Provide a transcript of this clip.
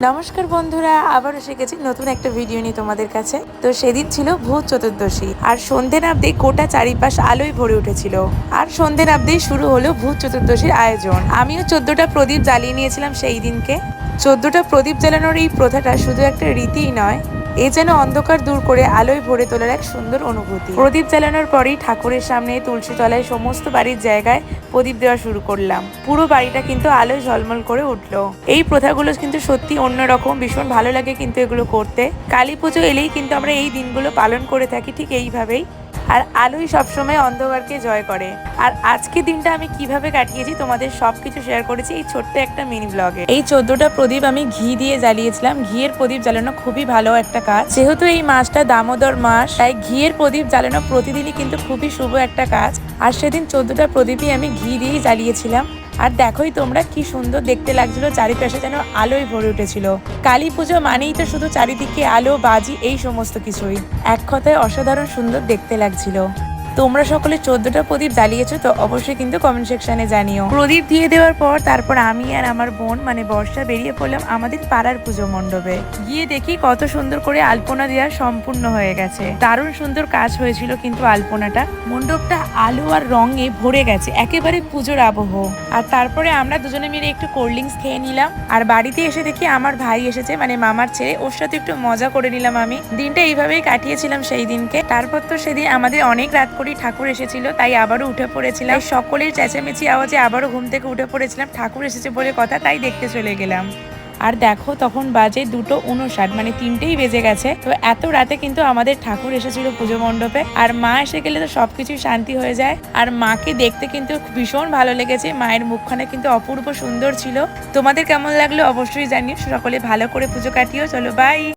নমস্কার বন্ধুরা, আবার এসে গেছি নতুন একটা ভিডিও নিয়ে তোমাদের কাছে। তো সেদিন ছিল ভূত চতুর্দশী, আর সন্ধে নাবদেই গোটা চারিপাশ আলোয় ভরে উঠেছিল। আর সন্ধে নাবদেই শুরু হলো ভূত চতুর্দশীর আয়োজন। আমিও চোদ্দটা প্রদীপ জ্বালিয়ে নিয়েছিলাম সেই দিনকে। চোদ্দটা প্রদীপ জ্বালানোর এই প্রথাটা শুধু একটা রীতিই নয় এ যেন অন্ধকার দূর করে আলোয় ভরে তোলার এক সুন্দর অনুভূতি। প্রদীপ জ্বালানোর পরেই ঠাকুরের সামনে তুলসী তলায় সমস্ত বাড়ির জায়গায় প্রদীপ দেওয়া শুরু করলাম। পুরো বাড়িটা কিন্তু আলোয় ঝলমল করে উঠল। এই প্রথাগুলো কিন্তু সত্যি অন্যরকম, ভীষণ ভালো লাগে কিন্তু এগুলো করতে। কালী পুজো এলেই কিন্তু আমরা এই দিনগুলো পালন করে থাকি ঠিক এইভাবেই। আর আলোই সবসময় অন্ধকারকে জয় করে। আর আজকে দিনটা আমি কীভাবে কাটিয়েছি তোমাদের সবকিছু শেয়ার করেছি এই ছোট্ট একটা মিনি ব্লগে এই চোদ্দটা প্রদীপ আমি ঘি দিয়ে জ্বালিয়েছিলাম। ঘিয়ের প্রদীপ জ্বালানো খুবই ভালো একটা কাজ। যেহেতু এই মাসটা দামোদর মাস, তাই ঘিয়ের প্রদীপ জ্বালানো প্রতিদিনই কিন্তু খুবই শুভ একটা কাজ। আর সেদিন চোদ্দটা প্রদীপই আমি ঘি দিয়েই জ্বালিয়েছিলাম। আর দেখোই তোমরা কি সুন্দর দেখতে লাগছিল, চারিপাশে যেন আলোয় ভরে উঠেছিল। কালী পুজো মানেই তো শুধু চারিদিকে আলো, বাজি, এই সমস্ত কিছুই। এক কথায় অসাধারণ সুন্দর দেখতে লাগছিল। তোমরা সকলে চোদ্দটা প্রদীপ জ্বালিয়েছো, তো অবশ্যই কিন্তু কমেন্ট সেকশনে জানিও। প্রদীপ দিয়ে দেওয়ার পর তারপর আমি আর আমার বোন মানে বর্ষা, বেরিয়ে পড়লাম আমাদের পাড়ার পুজো মণ্ডপে। গিয়ে দেখি কত সুন্দর করে আলপনা দেওয়া সম্পূর্ণ হয়ে গেছে। দারুণ সুন্দর কাজ হয়েছিল কিন্তু আলপনাটা। মণ্ডপটা আলো আর রঙে ভরে গেছে, একেবারে পুজোর আবহ। আর তারপরে আমরা দুজনে মিলে একটু কোল্ড ড্রিঙ্কস খেয়ে নিলাম। আর বাড়িতে এসে দেখি আমার ভাই এসেছে মানে মামার ছেলে, ওর সাথে একটু মজা করে নিলাম আমি। দিনটা এইভাবেই কাটিয়েছিলাম সেই দিনকে। তারপর তো সেদিন আমাদের অনেক রাত করেই ঠাকুর এসেছিল, তাই আবারও উঠে পড়েছিলাম। সকলের চেঁচামেচি আওয়াজে আবারও ঘুম থেকে উঠে পড়েছিলাম, ঠাকুর এসেছে বলে কথা, তাই দেখতে চলে গেলাম। আর দেখো, তখন বাজে দুটো উনষাট মানে তিনটেই বেজে গেছে। তো এত রাতে কিন্তু আমাদের ঠাকুর এসেছিল পুজো মণ্ডপে। আর মা এসে গেলে তো সবকিছুই শান্তি হয়ে যায়। আর মাকে দেখতে কিন্তু ভীষণ ভালো লেগেছে। মায়ের মুখখানা কিন্তু অপূর্ব সুন্দর ছিল। তোমাদের কেমন লাগল অবশ্যই জানিও। সকলে ভালো করে পুজো কাটিও। চলো বাই